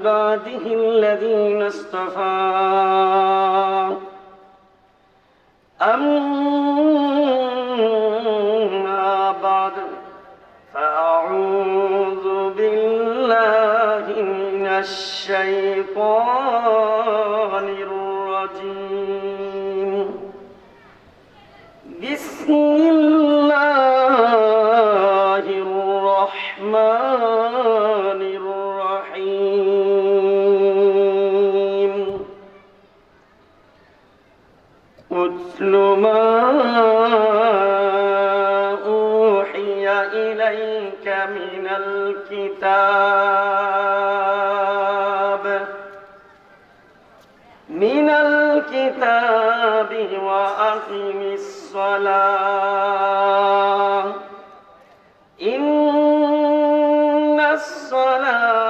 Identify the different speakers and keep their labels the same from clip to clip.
Speaker 1: عباده الذين اصطفى. أما بعد؟ فأعوذ بالله من الشيطان الرجيم. بسم الله اتل ما أوحي إليك من الكتاب. من الكتاب وأقم الصلاة. إن الصلاة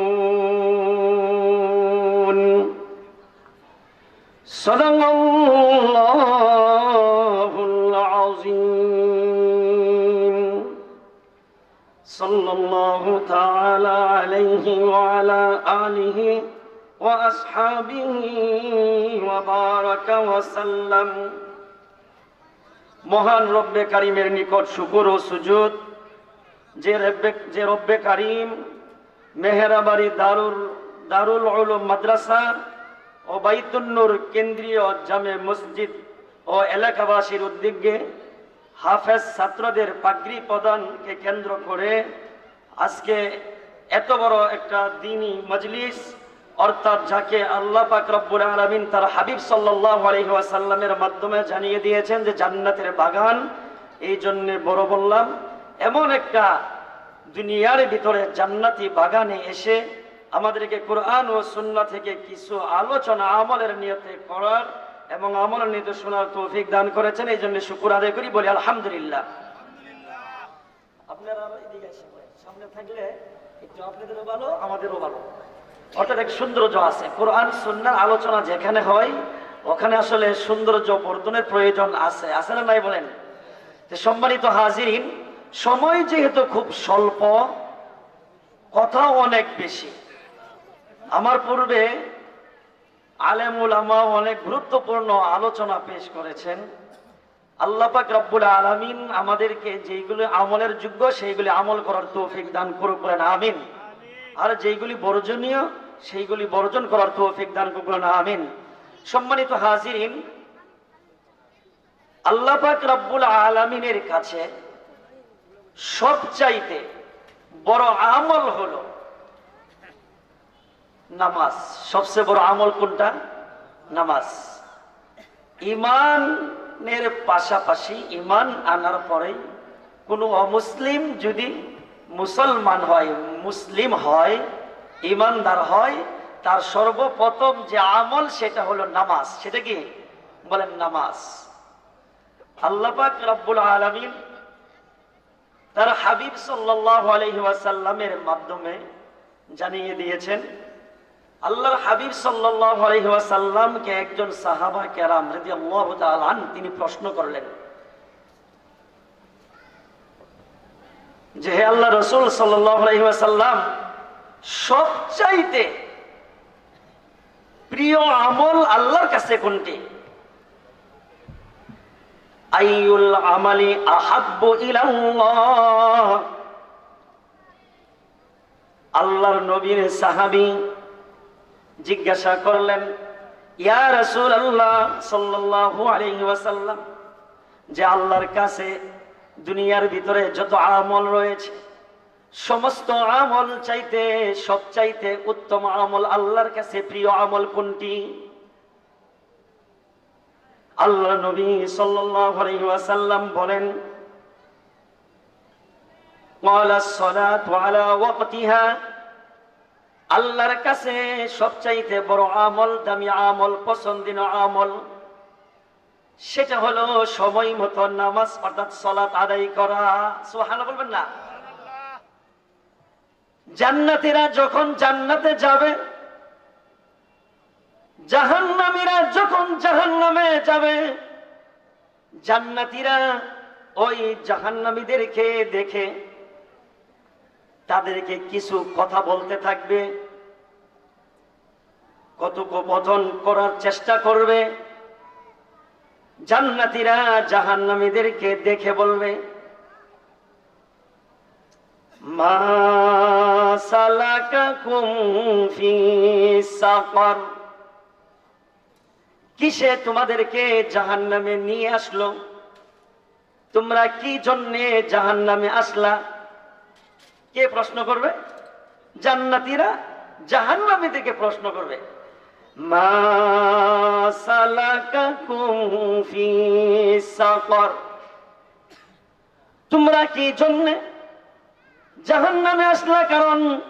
Speaker 1: صدق الله العظيم صلى الله تعالى عليه وعلى آله وأصحابه وبارك وسلم মহান রব্বে কারিমের নিকট শুকুর ও সুজুদ যে রব্বে যে রব্বে কারিম মেহেরাবাড়ি দারুল দারুল উলুম মাদ্রাসা ও কেন্দ্রীয় জামে মসজিদ ও এলাকাবাসীর উদ্যোগে হাফেজ ছাত্রদের পাগড়ি প্রদানকে কেন্দ্র করে আজকে এত বড় একটা দিনী মজলিস, অর্থাৎ যাকে আল্লাহ পাক রব্বুল আলামিন তার হাবিব সাল্লাল্লাহু আলাইহি ওয়াসাল্লামের মাধ্যমে জানিয়ে দিয়েছেন যে জান্নাতের বাগান, এই জন্য বড় বললাম, এমন একটা দুনিয়ার ভিতরে জান্নাতি বাগানে এসে আমাদেরকে কোরআন ও সুন্নাহ থেকে কিছু আলোচনা, আমলের নিয়তে করার এবং আমলের নিয়তে শোনার তৌফিক দান করেছেন। এই জন্য শুকুর আদায় করি, বলি আলহামদুলিল্লাহ। আপনারা এদিকে। সামনে থাকলে একটু আপনাদেরও ভালো, আমাদেরও ভালো। অর্থাৎ এক সৌন্দর্য আছে। কোরআন সুন্নার আলোচনা যেখানে হয়, ওখানে আসলে সৌন্দর্য বর্ধনের প্রয়োজন আছে। আছে না নাই বলেন? যে সম্মানিত হাজিরিন, সময় যেহেতু খুব স্বল্প, কথাও অনেক বেশি। আমার পূর্বে আলেমুল আমা অনেক গুরুত্বপূর্ণ আলোচনা পেশ করেছেন। আল্লাপাক রব্বুল আলমিন আমাদেরকে যেইগুলি আমলের যোগ্য, সেইগুলি আমল করার তৌফিক দান করুক বলেন, আমিন। আর যেইগুলি বর্জনীয়, সেইগুলি বর্জন করার তৌফিক দান করুক আমিন। সম্মানিত হাজিরিন আল্লাপাক রব্বুল আলমিনের কাছে সবচাইতে বড় আমল হলো নামাজ। সবচেয়ে বড় আমল কোনটা? নামাজ। ইমানের পাশাপাশি ইমান আনার পরে কোনো অমুসলিম যদি মুসলমান হয়, মুসলিম হয়, ইমানদার হয়, তার সর্বপ্রথম যে আমল সেটা হলো নামাজ। সেটা কি? বলেন নামাজ। আল্লাপাক রব্বুল আলমিন তার হাবিব সাল্লাহ আলহিহাসাল্লামের মাধ্যমে জানিয়ে দিয়েছেন আল্লাহর হাবিব সাল্লাহ আলহিহাসাল্লামকে একজন সাহাবা কেরাম আল্লাহ তিনি প্রশ্ন করলেন, যে হে আল্লাহ রসুল আলহিহাসাল্লাম সবচাইতে প্রিয় আমল আল্লাহর কাছে কোনটি? আইউল আমালি আল্লাহর নবীর সাহাবী জিজ্ঞাসা করলেন ইয়া রাসূল আল্লাহ সাল্লাল্লাহু আলাইহি ওয়াসাল্লাম যে আল্লাহর কাছে দুনিয়ার ভিতরে যত আমল রয়েছে সমস্ত আমল চাইতে সব চাইতে উত্তম আমল আল্লাহর কাছে প্রিয় আমল কোনটি আল্লাহ নবী সাল্লাল্লাহু আলাইহি ওয়াসাল্লাম বলেন قال الصلاة على وقتها আল্লাহর কাছে সবচাইতে বড় আমল, দামি আমল পছন্দিন আমল, সেটা হলো সময় মতো নামাজ, অর্থাৎ সলাত আদায় করা। সোহানা বলবেন না? জান্নাতীরা যখন জান্নাতে যাবে, জাহান্নামীরা যখন জাহান্নামে যাবে, জান্নাতীরা ওই জাহান্নামীদেরকে দেখে তাদেরকে কিছু কথা বলতে থাকবে, কতক কথোপকথন করার চেষ্টা করবে, জান্নাতীরা জাহান্নামীদেরকে দেখে বলবে কিসে তোমাদেরকে জাহান্নামে নিয়ে আসলো? তোমরা কি জন্যে জাহান্নামে আসলা? কে প্রশ্ন করবে? জান্নাতীরা জাহান্নামীদেরকে প্রশ্ন করবে। তোমরা কি জন্যে জাহান নামে আসলা? কারণ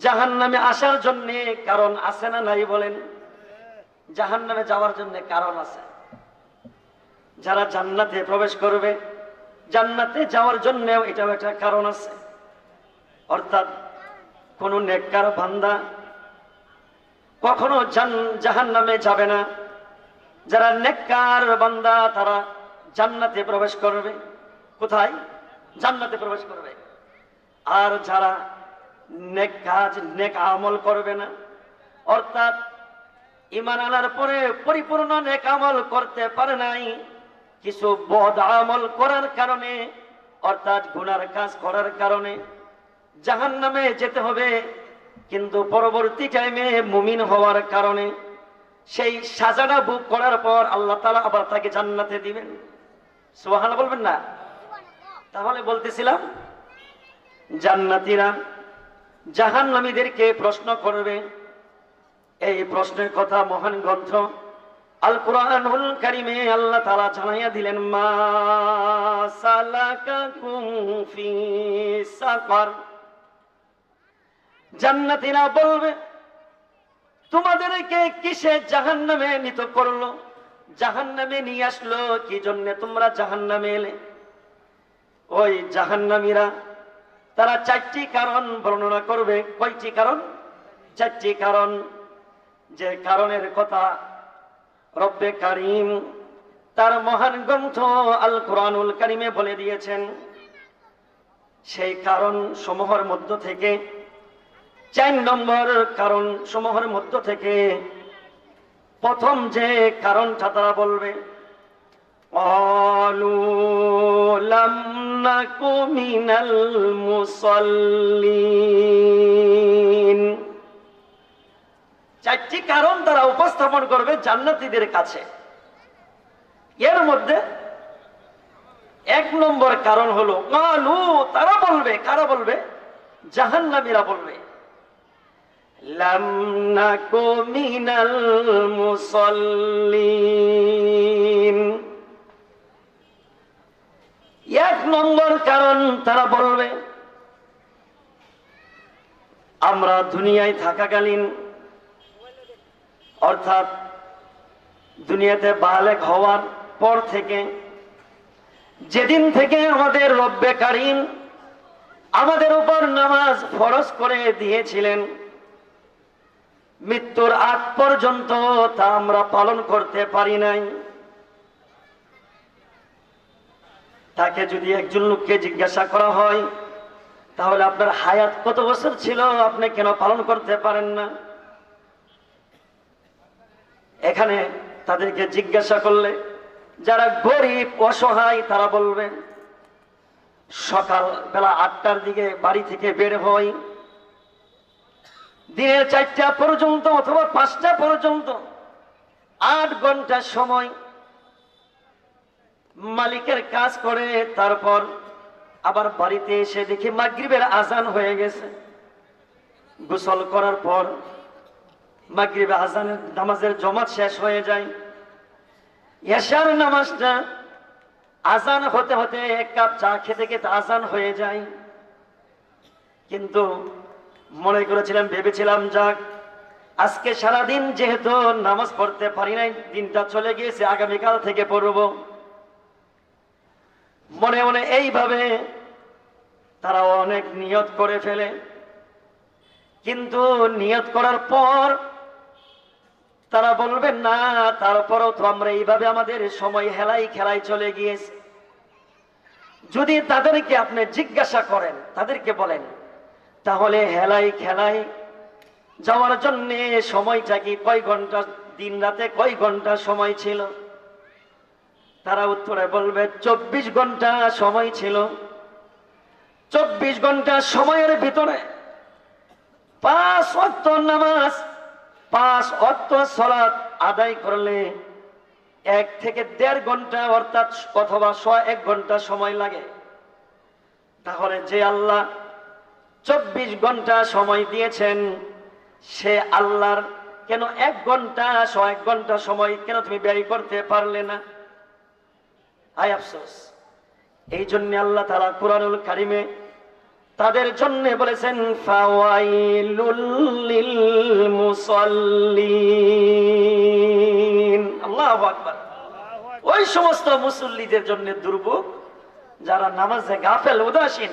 Speaker 1: জাহান নামে আসার জন্য কারণ আছে না নাই বলেন? জাহান নামে যাওয়ার জন্য কারণ আছে। যারা জান্নাতে প্রবেশ করবে, জান্নাতে যাওয়ার জন্য এটাও একটা কারণ আছে। অর্থাৎ কোন নেককার বান্দা কখনো জাহান নামে যাবে না। যারা নেককার বান্দা, তারা জান্নাতে প্রবেশ করবে। কোথায়? জান্নাতে প্রবেশ করবে। আর যারা নেক কাজ, নেক আমল করবে না, অর্থাৎ ইমান আনার পরে পরিপূর্ণ নেক আমল করতে পারে নাই, কিছু বদ আমল করার কারণে, অর্থাৎ গুনার কাজ করার কারণে জাহান নামে যেতে হবে। কিন্তু পরবর্তী টাইমে মুমিন হওয়ার কারণে সেই সাজানা বুক করার পর আল্লাহ তালা আবার তাকে জান্নাতে দিবেন। সুবাহান বলবেন না? তাহলে বলতেছিলাম, জান্নাতীরা জাহান্নামীদেরকে প্রশ্ন করবে। এই প্রশ্নের কথা মহান গ্রন্থ আল কোরআনুল কারিমে আল্লাহ তাআলা জানাইয়া দিলেন, মা সালাকাকুম ফি সাকার। জান্নাতীরা বলবে? তোমাদেরকে কিসে জাহান্নামে নিত করল? জাহান্নামে নিয়ে আসলো, কি জন্য তোমরা জাহান্নামে এলে? ওই জাহান্নামীরা, তারা চারটি কারণ বর্ণনা করবে। কয়টি কারণ? চারটি কারণ। যে কারণের কথা রব্বে কারিম তার মহান গ্রন্থ আল কোরআনুল কারিমে বলে দিয়েছেন, সেই কারণ সমূহের মধ্য থেকে চার নম্বর কারণ সমূহের মধ্য থেকে প্রথম যে কারণটা তারা বলবে চারটি কারণ তারা উপস্থাপন করবে জান্নাতীদের কাছে। এর মধ্যে এক নম্বর কারণ হলো তারা বলবে, কারা বলবে? জাহান্নামীরা বলবে। নাকু মিনাল মুসাল্লিন এক নম্বর কারণ তারা বলবে আমরা দুনিয়ায় থাকাকালীন অর্থাৎ দুনিয়াতে বালেক হওয়ার পর থেকে যেদিন থেকে আমাদের রব্বে কারিম আমাদের উপর নামাজ ফরজ করে দিয়েছিলেন মৃত্যুর আগ পর্যন্ত তা আমরা পালন করতে পারি নাই। তাকে যদি একজন লোককে জিজ্ঞাসা করা হয়, তাহলে আপনার হায়াত কত বছর ছিল? আপনি কেন পালন করতে পারেন না? এখানে তাদেরকে জিজ্ঞাসা করলে, যারা গরিব, অসহায়, তারা বলবেন সকাল বেলা আটটার দিকে বাড়ি থেকে বের হয় দিনের চারটা পর্যন্ত অথবা পাঁচটা পর্যন্ত, আট ঘণ্টা সময় মালিকের কাজ করে, তারপর আবার বাড়িতে এসে দেখি মাগরিবের আজান হয়ে গেছে। গোসল করার পর মাগরিবে আজানের নামাজের জমাত শেষ হয়ে যায়। এশার নামাজটা আজান হতে হতে এক কাপ চা খেতে খেতে আজান হয়ে যায়। কিন্তু মনে করেছিলাম, ভেবেছিলাম, যাক, আজকে সারাদিন যেহেতু নামাজ পড়তে পারি নাই, দিনটা চলে গিয়েছে, আগামীকাল থেকে পড়ব। মনে মনে এইভাবে তারা অনেক নিয়ত করে ফেলে। কিন্তু নিয়ত করার পর তারা বলবেন না, তারপরও তো আমরা এইভাবে আমাদের সময় হেলাই খেলাই চলে গিয়েছে। যদি তাদেরকে আপনি জিজ্ঞাসা করেন, তাদেরকে বলেন তাহলে হেলাই খেলাই যাওয়ার জন্য সময়টা কি কয় ঘণ্টা দিন রাতে কয় ঘণ্টা সময় ছিল? তারা উত্তরে বলবে, চব্বিশ ঘণ্টা সময় ছিল। চব্বিশ ঘণ্টা সময়ের ভিতরে পাঁচ অক্ত নামাজ, পাঁচ অক্ত সলাৎ আদায় করলে এক থেকে দেড় ঘণ্টা অর্থাৎ অথবা ছ এক ঘণ্টা সময় লাগে। তাহলে যে আল্লাহ চব্বিশ ঘণ্টা সময় দিয়েছেন। সে আল্লাহর কেন এক ঘণ্টা এক ঘণ্টা সময় কেন তুমি ব্যয় করতে পারলে না? আয় আফসোস। এই জন্য আল্লাহ তালা কোরআনুল কারিমে তাদের জন্য বলেছেন ওই সমস্ত মুসল্লিদের জন্য দুর্ভোগ, যারা নামাজে গাফেল, উদাসীন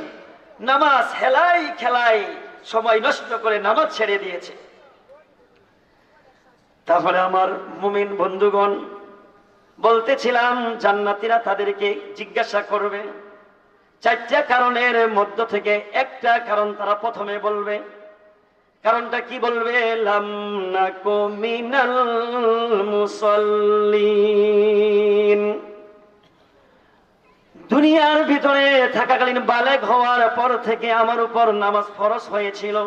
Speaker 1: নামাজ হেলাই খেলাই সময় নষ্ট করে নামাজ ছেড়ে দিয়েছে। তাহলে আমার মুমিন বন্ধুগণ, বলতেছিলাম, জান্নাতীরা তাদেরকে জিজ্ঞাসা করবে। চারটা কারণের মধ্য থেকে একটা কারণ তারা প্রথমে বলবে। কারণটা কি বলবে? লাম নাকু মিনাল মুসাল্লিন। দুনিয়ার ভিতরে থাকাকালীন বালেক হওয়ার পর থেকে আমার উপর নামাজ ফরজ হয়েছিল।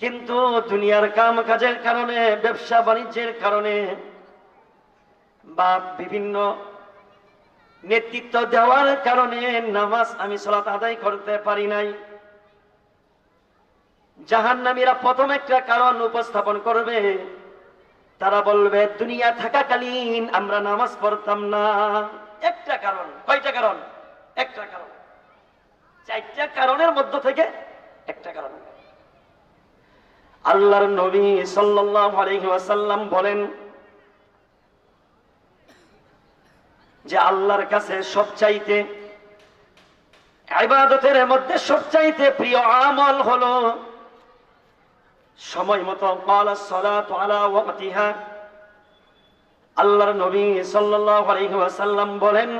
Speaker 1: কিন্তু দুনিয়ার কাম কাজের কারণে, ব্যবসা বাণিজ্যের কারণে বা বিভিন্ন নেতৃত্ব দেওয়ার কারণে নামাজ আমি সলাত আদায় করতে পারি নাই। জাহান নামীরা প্রথম একটা কারণ উপস্থাপন করবে। তারা বলবে, দুনিয়া থাকাকালীন আমরা নামাজ পড়তাম না। একটা কারণ। কয়টা কারণ? একটা কারণ। চারটা কারণের মধ্য থেকে একটা কারণ। আল্লাহর নবী ওয়াসাল্লাম বলেন যে আল্লাহর কাছে সবচাইতে ইবাদতের মধ্যে সবচাইতে প্রিয় আমল হলো সময় মতো ক্বালা সালাতু আলা ওয়াক্তিহা। আল্লাহর নবী ওয়াসাল্লাম বলেন,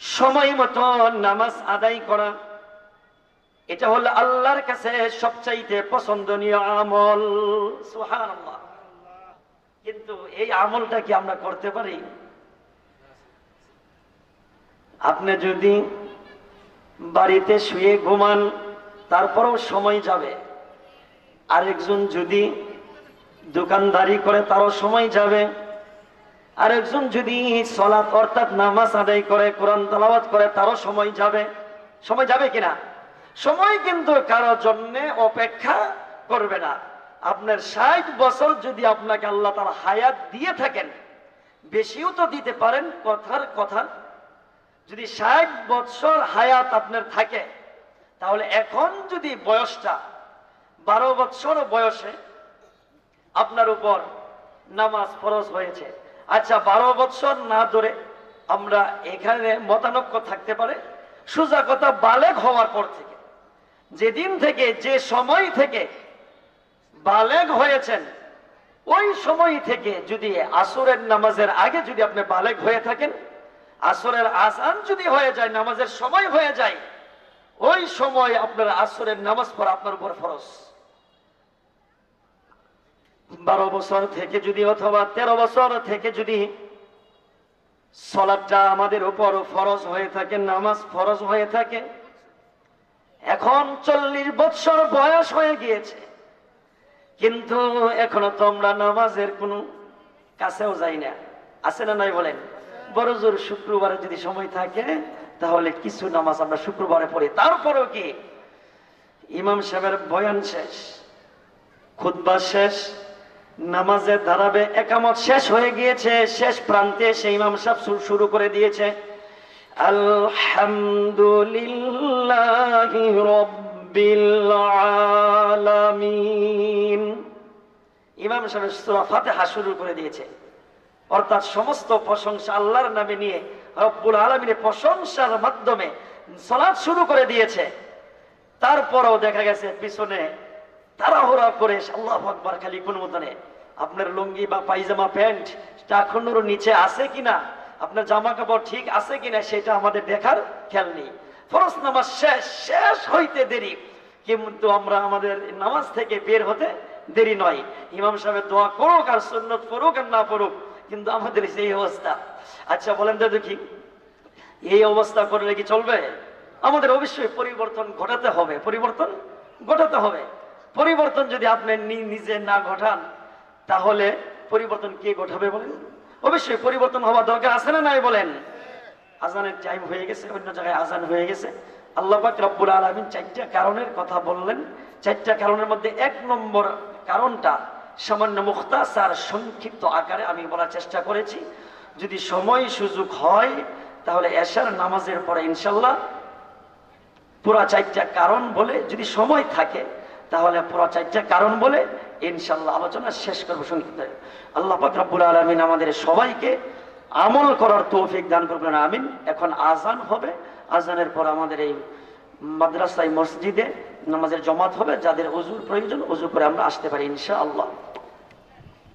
Speaker 1: সময় মতো নামাজ আদায় করা, এটা হলো আল্লাহর কাছে সবচাইতে পছন্দনীয় আমল। কিন্তু এই আমলটা কি আমরা করতে পারি? আপনি যদি বাড়িতে শুয়ে ঘুমান, তারপরেও সময় যাবে। আরেকজন যদি দোকানদারি করে, তারও সময় যাবে। আরেকজন যদি সলাৎ, অর্থাৎ নামাজ আদায় করে, কোরআন তালাবাত করে, তারও সময় যাবে। সময় যাবে কিনা? সময় কিন্তু কারোর জন্য অপেক্ষা করবে না। আপনার ষাট বছর যদি আপনাকে আল্লাহ তার হায়াত দিয়ে থাকেন, বেশিও তো দিতে পারেন, কথার কথা। যদি ষাট বছর হায়াত আপনার থাকে, তাহলে এখন যদি বয়সটা বারো বছর বয়সে আপনার উপর নামাজ ফরজ হয়েছে আচ্ছা বারো বছর না ধরে আমরা এখানে মতানক্য থাকতে পারে, সোজা কথা বালেক হওয়ার পর থেকে। যেদিন থেকে, যে সময় থেকে বালেক হয়েছেন, ওই সময় থেকে যদি আসরের নামাজের আগে যদি আপনি বালেক হয়ে থাকেন, আসরের আসান যদি হয়ে যায়, নামাজের সময় হয়ে যায়, ওই সময় আপনার আসরের নামাজ পড়া আপনার উপর ফরজ। বারো বছর থেকে যদি অথবা তেরো বছর থেকে যদি সলাদটা আমাদের উপর ফরজ হয়ে থাকে, নামাজ ফরজ হয়ে থাকে, এখন চল্লিশ বছর বয়স হয়ে গিয়েছে। কিন্তু এখনও তোমরা নামাজের কোনো কাছেও যাই না। আছে না নাই বলেন? বড় জোর শুক্রবারে যদি সময় থাকে, তাহলে কিছু নামাজ আমরা শুক্রবারে পড়ি। তারপরেও কি? ইমাম সাহেবের বয়ান শেষ খুদ্া শেষ নামাজে দাঁড়াবে একামত শেষ হয়ে গিয়েছে, শেষ প্রান্তে সেই ইমাম সাহেব শুরু করে দিয়েছে, আলহামদুলিল্লাহ রব্বিল আলামিন। ইমাম সাহেব সূরা ফাতিহা শুরু করে দিয়েছে। অর্থাৎ সমস্ত প্রশংসা আল্লাহর নামে নিয়ে রব্বুল আলমিনের প্রশংসার মাধ্যমে সলাৎ শুরু করে দিয়েছে। তারপরও দেখা গেছে পিছনে তারা তাড়াহুড়া করে, আল্লাহ আকবার খালি কোনো মতনে আপনার লুঙ্গি বা পায়জামা, প্যান্ট টাকুনোর নিচে আছে কিনা? আপনার জামা কাপড় ঠিক আছে কিনা সেটা আমাদের দেখার খেয়াল নেই। ফরজ নামাজ শেষ শেষ হইতে দেরি। কিন্তু আমরা আমাদের নামাজ থেকে বের হতে দেরি নয়। ইমাম সাহেব দোয়া করুক আর সুন্নত পড়ুক আর না পড়ুক, কিন্তু আমাদের সেই অবস্থা। আচ্ছা বলেন তো দেখি, এই অবস্থা করলে কি চলবে? আমাদের অবশ্যই পরিবর্তন ঘটাতে হবে, পরিবর্তন ঘটাতে হবে। পরিবর্তন যদি আপনি নিজে না ঘটান তাহলে পরিবর্তন কে ঘটাবে বলেন? অবশ্যই পরিবর্তন হওয়া দরকার আছে না নাই বলেন? আজানের টাইম হয়ে গেছে, অন্য জায়গায় আজান হয়ে গেছে। আল্লাহ রব্বুল আলমিন চারটা কারণের কথা বললেন। চারটা কারণের মধ্যে এক নম্বর কারণটা সামান্য মুখতাসার সংক্ষিপ্ত আকারে আমি বলার চেষ্টা করেছি। যদি সময় সুযোগ হয়, তাহলে এশার নামাজের পরে ইনশাল্লাহ পুরা চারটা কারণ বলে যদি সময় থাকে, তাহলে পুরা চারটা কারণ বলে ইনশাল্লাহ আলোচনা শেষ করব, সংক্ষিপ্ত আল্লাহ পাকরাবুল আলমিন আমাদের সবাইকে আমল করার তৌফিক দান করবেন, আমিন। এখন আজান হবে। আজানের পর আমাদের এই মাদ্রাসায় মসজিদে নামাজের জমাত হবে, যাদের অজুর প্রয়োজন, অজু করে আমরা আসতে পারি, ইনশাআল্লাহ।